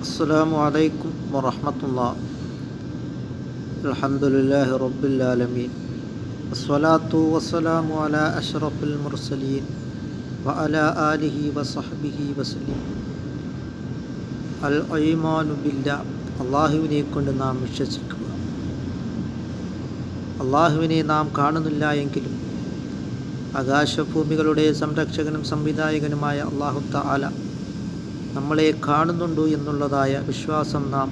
السلام عليكم ورحمة الله الحمد لله رب العالمين الصلاة والسلام على أشرف المرسلين وعلى آله وصحبه وسلم الإيمان بالله അള്ളാഹുവിനെ കൊണ്ട് നാം വിശ്വസിക്കുക അള്ളാഹുവിനെ നാം കാണുന്നില്ല എങ്കിലും ആകാശഭൂമികളുടെ സംരക്ഷകനും സംവിധായകനുമായ അള്ളാഹു താല നമ്മളെ കാണുന്നുണ്ടോ എന്നുള്ളതായ വിശ്വാസം നാം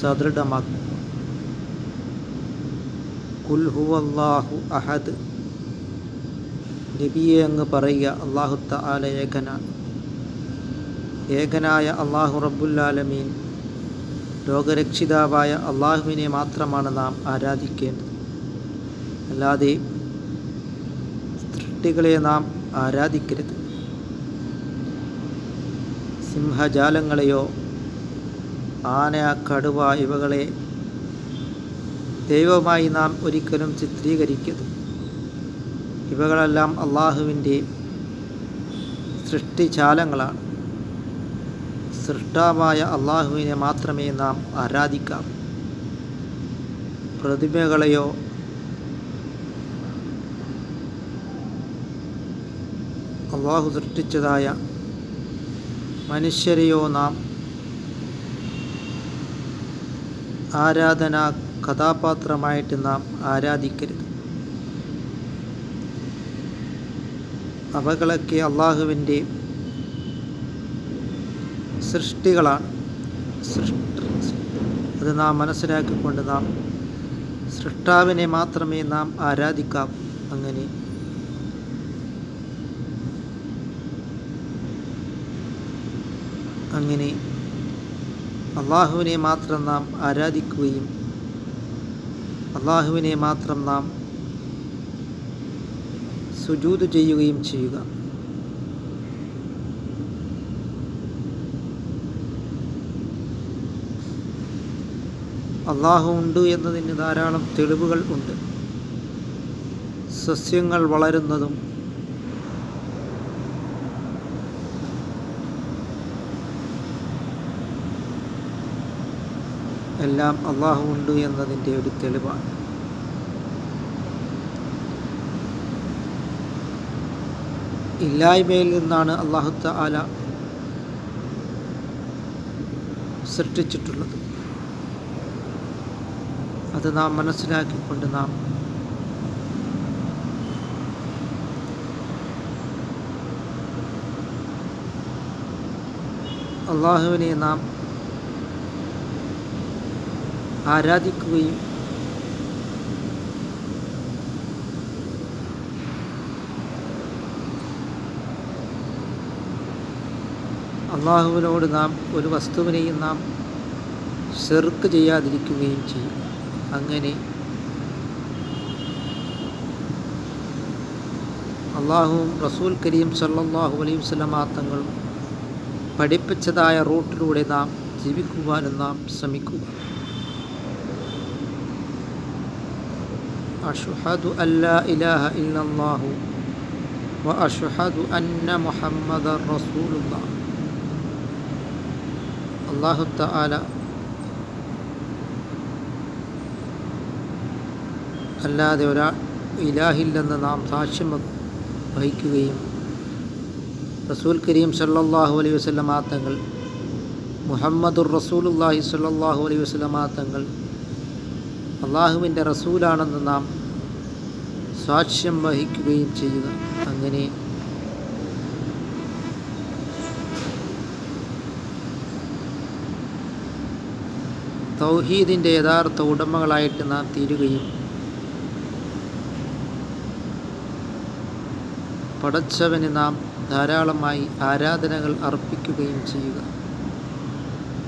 സദൃഢമാക്കും കുൽഹുവല്ലാഹു അഹദ്. നബിയെ അങ്ങ് പറയുക അള്ളാഹു താല ഏകനാണ് ഏകനായ അള്ളാഹു റബ്ബുല്ലാലമീൻ ലോകരക്ഷിതാവായ അള്ളാഹുവിനെ മാത്രമാണ് നാം ആരാധിക്കേണ്ടത്. അല്ലാതെ സൃഷ്ടികളെ നാം ആരാധിക്കരുത്. സിംഹജാലങ്ങളെയോ ആന കടുവ ഇവകളെ ദൈവമായി നാം ഒരിക്കലും ചിത്രീകരിക്കരുത്. ഇവകളെല്ലാം അള്ളാഹുവിന്റെ സൃഷ്ടിജാലങ്ങളാണ്. സൃഷ്ടാവായ അള്ളാഹുവിനെ മാത്രമേ നാം ആരാധിക്കാം. പ്രതിമകളെയോ അള്ളാഹു സൃഷ്ടിച്ചതായ മനുഷ്യരെയോ നാം ആരാധനാ കഥാപാത്രമായിട്ട് നാം ആരാധിക്കരുത്. അവകളൊക്കെ അള്ളാഹുവിന്റെ സൃഷ്ടികളാണ്. സൃഷ്ടി അത് നാം മനസ്സിലാക്കിക്കൊണ്ട് നാം സൃഷ്ടാവിനെ മാത്രമേ നാം ആരാധിക്കാം അങ്ങനെ അങ്ങനെ അള്ളാഹുവിനെ മാത്രം നാം ആരാധിക്കുകയും അള്ളാഹുവിനെ മാത്രം നാം സുജൂത് ചെയ്യുകയും ചെയ്യുക. അള്ളാഹു ഉണ്ട് എന്നതിന് ധാരാളം തെളിവുകൾ ഉണ്ട്. സസ്യങ്ങൾ വളരുന്നതും എല്ലാം അള്ളാഹു ഉണ്ട് എന്നതിന്റെ ഒരു തെളിവാണ്. ഇല്ലായ്മയിൽ നിന്നാണ് അള്ളാഹു താല സൃഷ്ടിച്ചിട്ടുള്ളത്. അത് നാം മനസ്സിലാക്കിക്കൊണ്ട് നാം അള്ളാഹുവിനെ നാം ആരാധിക്കുകയും അള്ളാഹുവിനോട് നാം ഒരു വസ്തുവിനെയും നാം ഷെർക്ക് ചെയ്യാതിരിക്കുകയും ചെയ്യും. അങ്ങനെ അള്ളാഹുവും റസൂൽ കരീം സല്ലാഹു അലൈഹി വസ്ലമാ തങ്ങളും പഠിപ്പിച്ചതായ റൂട്ടിലൂടെ നാം ജീവിക്കുവാനും നാം ശ്രമിക്കുക. അഷുഹദു അല്ലാ ഇലാഹ ഇല്ലല്ലാഹു വ അഷുഹദു അന്ന മുഹമ്മദ റസൂലുള്ള. അള്ളാഹു തആല അല്ലാതെ ഒരാൾ ഇലാഹില്ലെന്ന് നാം സാക്ഷ്യം വഹിക്കുകയും റസൂൽ കരീം സല്ലാഹു അലൈഹി വസ്ലമാ തങ്ങൾ മുഹമ്മദുർ റസൂലുല്ലാഹി സല്ലാഹു അലൈഹി വസ്ലമാ തങ്ങൾ അള്ളാഹുവിന്റെ റസൂലാണെന്ന് നാം സാക്ഷ്യം വഹിക്കുകയും ചെയ്യുക. അങ്ങനെ തൗഹീദിന്റെ യഥാർത്ഥ ഉടമകളായിട്ട് നാം തീരുകയും പടച്ചവന് നാം ധാരാളമായി ആരാധനകൾ അർപ്പിക്കുകയും ചെയ്യുക.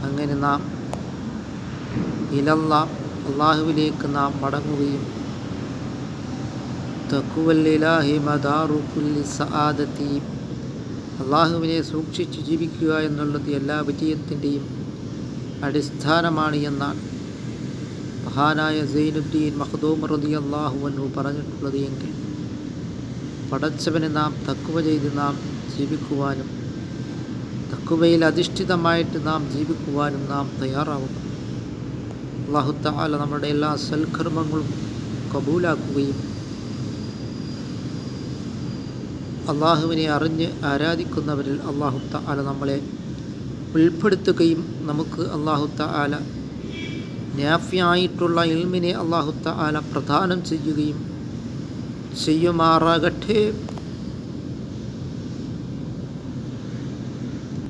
അങ്ങനെ നാം ഇലല്ല അള്ളാഹുവിലേക്ക് നാം മടങ്ങുകയും തക്കുവല്ലിലാഹി മദാറുക്കുല്ലി സആദത്തി അള്ളാഹുവിനെ സൂക്ഷിച്ച് ജീവിക്കുക എന്നുള്ളത് എല്ലാ വിജയത്തിന്റെയും അടിസ്ഥാനമാണ് എന്നാണ് മഹാനായ സൈനുദ്ദീൻ മഹദൂം റതി അള്ളാഹുവനു പറഞ്ഞിട്ടുള്ളത് എങ്കിൽ പടച്ചവനെ നാം തക്കുവ ചെയ്ത് നാം ജീവിക്കുവാനും തക്കുവയിൽ അധിഷ്ഠിതമായിട്ട് നാം ജീവിക്കുവാനും നാം തയ്യാറാവുന്നു. അള്ളാഹു താല നമ്മുടെ എല്ലാ സൽക്കർമ്മങ്ങളും കബൂലാക്കുകയും അള്ളാഹുവിനെ അറിഞ്ഞ് ആരാധിക്കുന്നവരിൽ അള്ളാഹു താല നമ്മളെ ഉൾപ്പെടുത്തുകയും നമുക്ക് അള്ളാഹു താല നാഫിയായിട്ടുള്ള ഇൽമിനെ അള്ളാഹു താല പ്രദാനം ചെയ്യുകയും ചെയ്യുമാറാകട്ടെ.